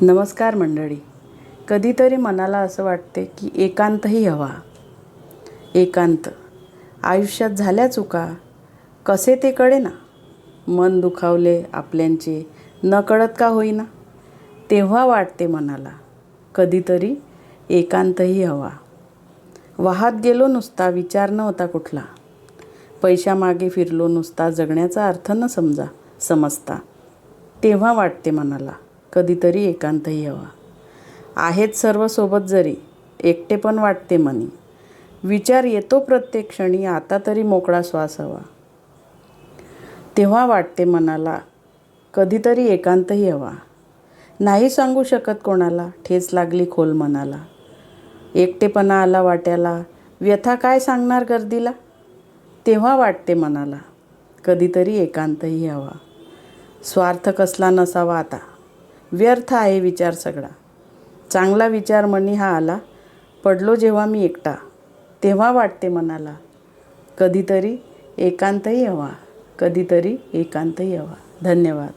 नमस्कार मंडळी. कधीतरी मनाला असं वाटते की एकांतही हवा. एकांत. आयुष्यात झाल्या चुका. कसे ते कळे ना मन दुखावले आपल्यांचे. न कळत का होईना? तेव्हा वाटते मनाला. कधीतरी एकांतही हवा. वाहत गेलो नुसता विचार नव्हता कुठला. पैशामागे फिरलो नुसता जगण्याचा अर्थ न समजा समजता. तेव्हा वाटते मनाला. कधीतरी एकांतही हवा आहेत सर्व सोबत जरी एकटे पण वाटते मनी. विचार येतो प्रत्येक क्षणी आता तरी मोकळा श्वास हवा. तेव्हा वाटते मनाला कधीतरी एकांतही हवा नाही सांगू शकत कोणाला ठेच लागली खोल मनाला. एकटेपणा आला वाट्याला व्यथा काय सांगणार गर्दीला? तेव्हा वाटते मनाला कधीतरी एकांतही हवा स्वार्थ कसला नसावा आता. व्यर्थ आहे विचार सगळा. चांगला विचार मनी हा आला. पडलो जेव्हा मी एकटा. तेव्हा वाटते मनाला कधीतरी एकांतही हवा कधीतरी एकांतही हवा धन्यवाद.